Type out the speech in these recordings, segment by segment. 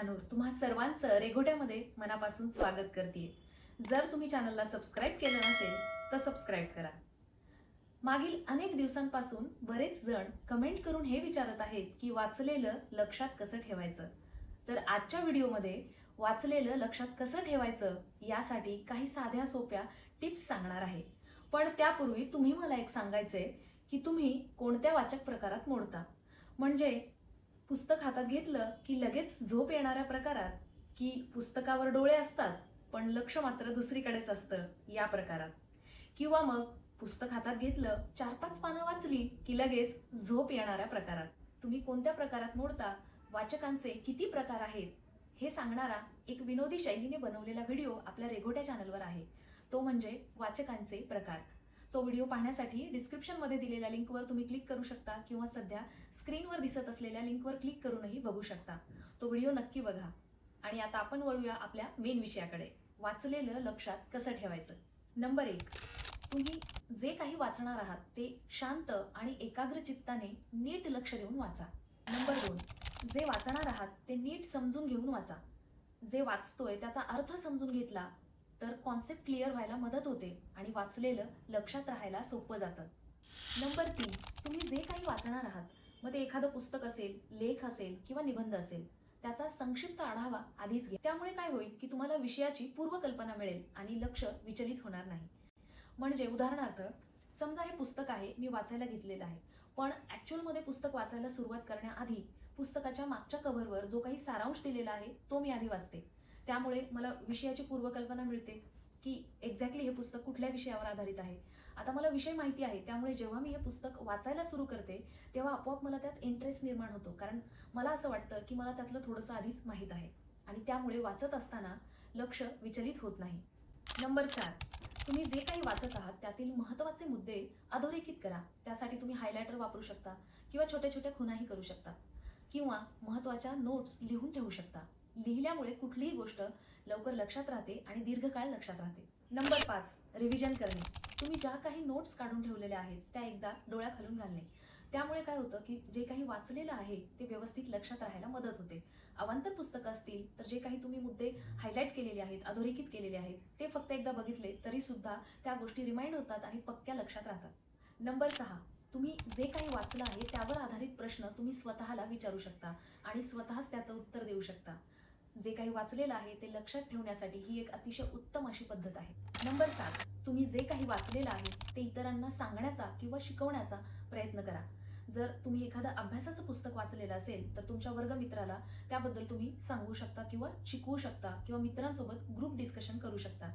महानूर तुम्हा सर्वांचं रेघोट्यामध्ये मनापासून स्वागत करते जर तुम्ही चॅनलला सबस्क्राईब केलं नसेल तर सबस्क्राईब करा. मागील अनेक दिवसांपासून बरेच जण कमेंट करून हे विचारत आहेत की वाचलेलं लक्षात कसं ठेवायचं? तर आजच्या व्हिडिओमध्ये वाचलेलं लक्षात कसं ठेवायचं यासाठी काही साध्या सोप्या टिप्स सांगणार आहे. पण त्यापूर्वी तुम्ही मला एक सांगायचंय की तुम्ही कोणत्या वाचक प्रकारात मोडता? म्हणजे पुस्तक हातात घेतलं की लगेच झोप येणाऱ्या प्रकारात की पुस्तकावर डोळे असतात पण लक्ष मात्र दुसरीकडेच असतं या प्रकारात. किंवा मग पुस्तक हातात घेतलं चार पाच पानं वाचली की लगेच झोप येणाऱ्या प्रकारात. तुम्ही कोणत्या प्रकारात मोडता? वाचकांचे किती प्रकार आहेत? हे सांगणारा एक विनोदी शैलीने बनवलेला व्हिडिओ आपल्या रेघोट्या चॅनलवर आहे. तो म्हणजे वाचकांचे प्रकार. तो व्हिडिओ पाहण्यासाठी डिस्क्रिप्शनमध्ये दिलेल्या लिंकवर तुम्ही क्लिक करू शकता किंवा सध्या स्क्रीनवर दिसत असलेल्या लिंकवर क्लिक करूनही बघू शकता. तो व्हिडिओ नक्की बघा. आणि आता आपण वळूया आपल्या मेन विषयाकडे. वाचलेलं लक्षात कसं ठेवायचं? नंबर एक तुम्ही जे काही वाचणार आहात ते शांत आणि एकाग्र चित्ताने नीट लक्ष देऊन वाचा. नंबर दोन जे वाचणार आहात ते नीट समजून घेऊन वाचा. जे वाचतोय त्याचा अर्थ समजून घेतला तर कॉन्सेप्ट क्लिअर व्हायला मदत होते आणि वाचलेलं लक्षात राहायला सोपं जातं. नंबर तीन तुम्ही जे काही वाचणार आहात मग ते एखादं पुस्तक असेल लेख असेल किंवा निबंध असेल त्याचा संक्षिप्त आढावा आधीच घ्या. त्यामुळे काय होईल की तुम्हाला विषयाची पूर्वकल्पना मिळेल आणि लक्ष विचलित होणार नाही. म्हणजे उदाहरणार्थ समजा हे पुस्तक आहे मी वाचायला घेतलेलं आहे पण ॲक्च्युअलमध्ये पुस्तक वाचायला सुरुवात करण्याआधी पुस्तकाच्या मागच्या कव्हरवर जो काही सारांश दिलेला आहे तो मी आधी वाचते. त्यामुळे मला विषयाची पूर्वकल्पना मिळते की एक्झॅक्टली हे पुस्तक कुठल्या विषयावर आधारित आहे. आता मला विषय माहिती आहे त्यामुळे जेव्हा मी हे पुस्तक वाचायला सुरू करते तेव्हा आपोआप मला त्यात इंटरेस्ट निर्माण होतो. कारण मला असं वाटतं की मला त्यातलं थोडंसं आधीच माहीत आहे. आणि त्यामुळे वाचत असताना लक्ष विचलित होत नाही. नंबर चार तुम्ही जे काही वाचत आहात त्यातील महत्त्वाचे मुद्दे अधोरेखित करा. त्यासाठी तुम्ही हायलायटर वापरू शकता किंवा छोट्या छोट्या खुणाही करू शकता किंवा महत्त्वाच्या नोट्स लिहून ठेवू शकता. लिहिल्यामुळे कुठलीही गोष्ट लवकर लक्षात राहते आणि दीर्घकाळ लक्षात राहते. नंबर पाच रिव्हिजन करणे. तुम्ही ज्या काही नोट्स काढून ठेवलेल्या आहेत त्या एकदा डोळ्या खालून घालणे. त्यामुळे काय होतं की जे काही वाचलेलं आहे ते व्यवस्थित लक्षात राहायला मदत होते. अवांतर पुस्तकं असतील तर जे काही तुम्ही मुद्दे हायलाईट केलेले आहेत अधोरेखित केलेले आहेत ते फक्त एकदा बघितले तरी सुद्धा त्या गोष्टी रिमाइंड होतात आणि पक्क्या लक्षात राहतात. नंबर सहा तुम्ही जे काही वाचलं आहे त्यावर आधारित प्रश्न तुम्ही स्वतःला विचारू शकता आणि स्वतःच त्याचं उत्तर देऊ शकता. जे काही वाचलेलं आहे ते लक्षात ठेवण्यासाठी ही एक अतिशय उत्तम अशी पद्धत आहे. नंबर सात तुम्ही जे काही वाचलेलं आहे ते इतरांना सांगण्याचा किंवा शिकवण्याचा प्रयत्न करा. जर तुम्ही एखादं अभ्यासाचं पुस्तक वाचलेलं असेल तर तुमच्या वर्गमित्राला त्याबद्दल तुम्ही सांगू शकता किंवा शिकवू शकता किंवा मित्रांसोबत ग्रुप डिस्कशन करू शकता.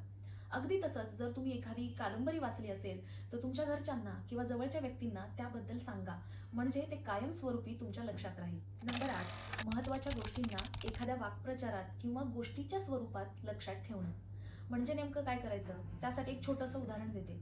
अगदी तसंच जर तुम्ही एखादी कादंबरी वाचली असेल तर तुमच्या घरच्यांना किंवा जवळच्या व्यक्तींना त्याबद्दल सांगा. म्हणजे ते कायमस्वरूपी तुमच्या लक्षात राहील. नंबर आठ महत्त्वाच्या गोष्टींना एखाद्या वाक्प्रचारात किंवा गोष्टीच्या स्वरूपात लक्षात ठेवणं. म्हणजे नेमकं काय करायचं? त्यासाठी एक छोटंसं उदाहरण देते.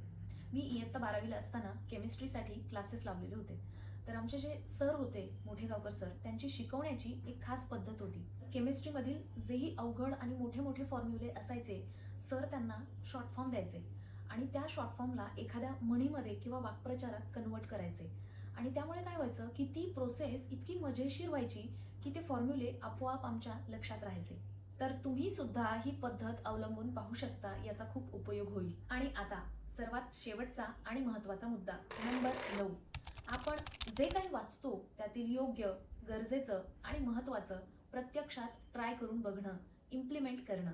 मी इयत्ता बारावीला असताना केमिस्ट्रीसाठी क्लासेस लावलेले होते. तर आमचे जे सर होते मोठेगावकर सर त्यांची शिकवण्याची एक खास पद्धत होती. केमिस्ट्रीमधील जेही अवघड आणि मोठे मोठे फॉर्म्युले असायचे सर त्यांना शॉर्ट फॉर्म द्यायचे आणि त्या शॉर्ट फॉर्मला एखाद्या म्हणीमध्ये किंवा वाक्प्रचारात कन्वर्ट करायचे. आणि त्यामुळे काय व्हायचं की ती प्रोसेस इतकी मजेशीर व्हायची की ते फॉर्म्युले आपोआप आमच्या लक्षात राहायचे. तर तुम्ही सुद्धा ही पद्धत अवलंबून पाहू शकता याचा खूप उपयोग होईल. आणि आता सर्वात शेवटचा आणि महत्त्वाचा मुद्दा नंबर नऊ. आपण जे काही वाचतो त्यातील योग्य गरजेचं आणि महत्त्वाचं प्रत्यक्षात ट्राय करून बघणं इम्प्लिमेंट करणं.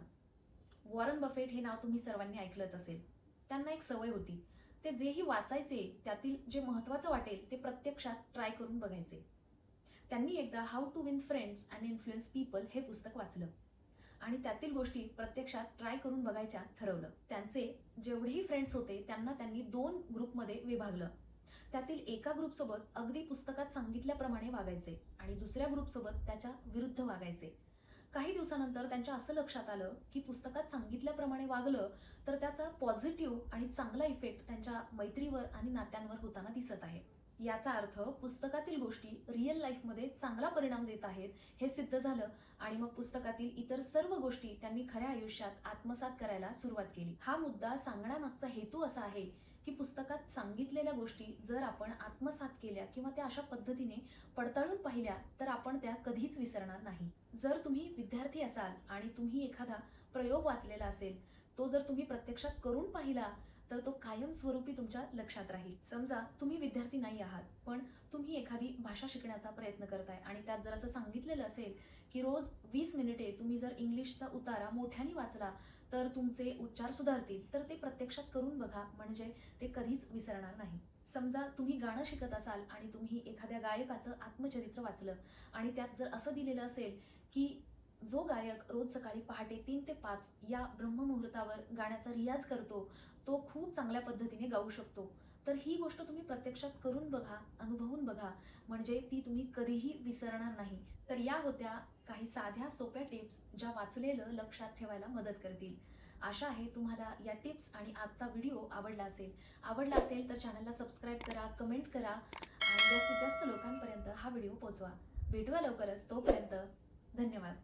वॉरन बफेट हे नाव तुम्ही सर्वांनी ऐकलंच असेल. त्यांना एक सवय होती. ते जेही वाचायचे त्यातील जे महत्त्वाचं वाटेल ते प्रत्यक्षात ट्राय करून बघायचे. त्यांनी एकदा how to win friends and influence people हे पुस्तक वाचलं. आणि त्यातील गोष्टी प्रत्यक्षात ट्राय करून बघायच्या ठरवलं. त्यांचे जेवढेही फ्रेंड्स होते त्यांना त्यांनी दोन ग्रुपमध्ये विभागलं. त्यातील एका ग्रुपसोबत अगदी पुस्तकात सांगितल्याप्रमाणे वागायचे आणि दुसऱ्या ग्रुपसोबत त्याच्या विरुद्ध वागायचे. काही दिवसानंतर त्यांच्या असं लक्षात आलं की पुस्तकात सांगितल्याप्रमाणे वागलं तर त्याचा पॉझिटिव्ह आणि चांगला इफेक्ट त्यांच्या मैत्रीवर आणि नात्यांवर होताना दिसत आहे. याचा अर्थ पुस्तकातील गोष्टी रिअल लाईफमध्ये चांगला परिणाम देत आहेत हे सिद्ध झालं आणि मग पुस्तकातील इतर सर्व गोष्टी त्यांनी खऱ्या आयुष्यात आत्मसात करायला सुरुवात केली. हा मुद्दा सांगण्यामागचा हेतू असा आहे की की पुस्तकात सांगितलेल्या गोष्टी जर आपण आत्मसात केल्या किंवा त्या अशा पद्धतीने पडताळून पाहिल्या तर आपण त्या कधीच विसरणार नाही. जर तुम्ही विद्यार्थी असाल आणि तुम्ही एखादा प्रयोग वाचलेला असेल तो जर तुम्ही प्रत्यक्षात करून पाहिला तर तो कायमस्वरूपी तुमच्या लक्षात राहील. समजा तुम्ही विद्यार्थी नाही आहात पण तुम्ही एखादी भाषा शिकण्याचा प्रयत्न करताय आणि त्यात जर असं सांगितलेलं असेल की रोज वीस मिनिटे तुम्ही जर इंग्लिशचा उतारा मोठ्याने वाचला तर तुमचे उच्चार सुधारतील. तर ते प्रत्यक्षात करून बघा म्हणजे ते कधीच विसरणार नाही. समजा तुम्ही गाणं शिकत असाल आणि तुम्ही एखाद्या गायकाचं आत्मचरित्र वाचलं आणि त्यात जर असं दिलेलं असेल की जो गायक रोज सकाळी पहाटे तीन ते पाच या ब्रह्ममुहूर्तावर गाण्याचा रियाज करतो तो खूप चांगल्या पद्धतीने गाऊ शकतो. तर ही गोष्ट तुम्ही प्रत्यक्षात करून बघा अनुभवून बघा. म्हणजे ती तुम्ही कधीही विसरणार नाही. तर या होत्या काही साध्या सोप्या टिप्स ज्या वाचलेलं लक्षात ठेवायला मदत करतील. आशा आहे तुम्हाला या टिप्स आणि आजचा व्हिडिओ आवडला असेल. आवडला असेल तर चॅनलला सबस्क्राईब करा कमेंट करा आणि जास्तीत जास्त लोकांपर्यंत हा व्हिडिओ पोचवा भेटूया लवकरच. तोपर्यंत धन्यवाद.